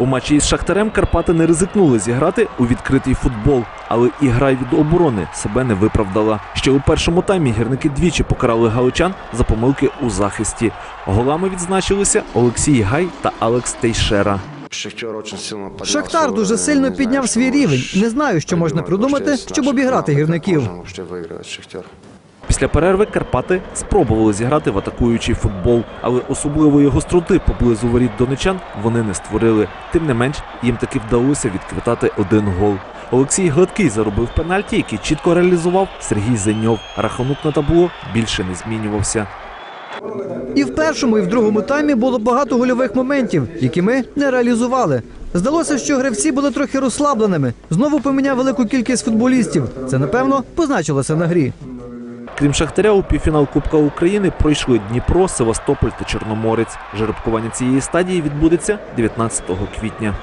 У матчі із Шахтарем Карпати не ризикнули зіграти у відкритий футбол, але і гра від оборони себе не виправдала. Ще у першому таймі гірники двічі покарали галичан за помилки у захисті. Голами відзначилися Олексій Гай та Алекс Тейшера. Шахтар дуже сильно підняв свій рівень. Не знаю, що можна придумати, щоб обіграти гірників. Після перерви Карпати спробували зіграти в атакуючий футбол, але особливої гостроти поблизу воріт донечан вони не створили. Тим не менш, їм таки вдалося відквитати один гол. Олексій Гладкий заробив пенальті, який чітко реалізував Сергій Зеньов. Рахунок на табло більше не змінювався. І в першому, і в другому таймі було багато гольових моментів, які ми не реалізували. Здалося, що гравці були трохи розслабленими. Знову поміняв велику кількість футболістів. Це напевно позначилося на грі. Крім Шахтаря, у півфінал Кубка України пройшли Дніпро, Севастополь та Чорноморець. Жеребкування цієї стадії відбудеться 19 квітня.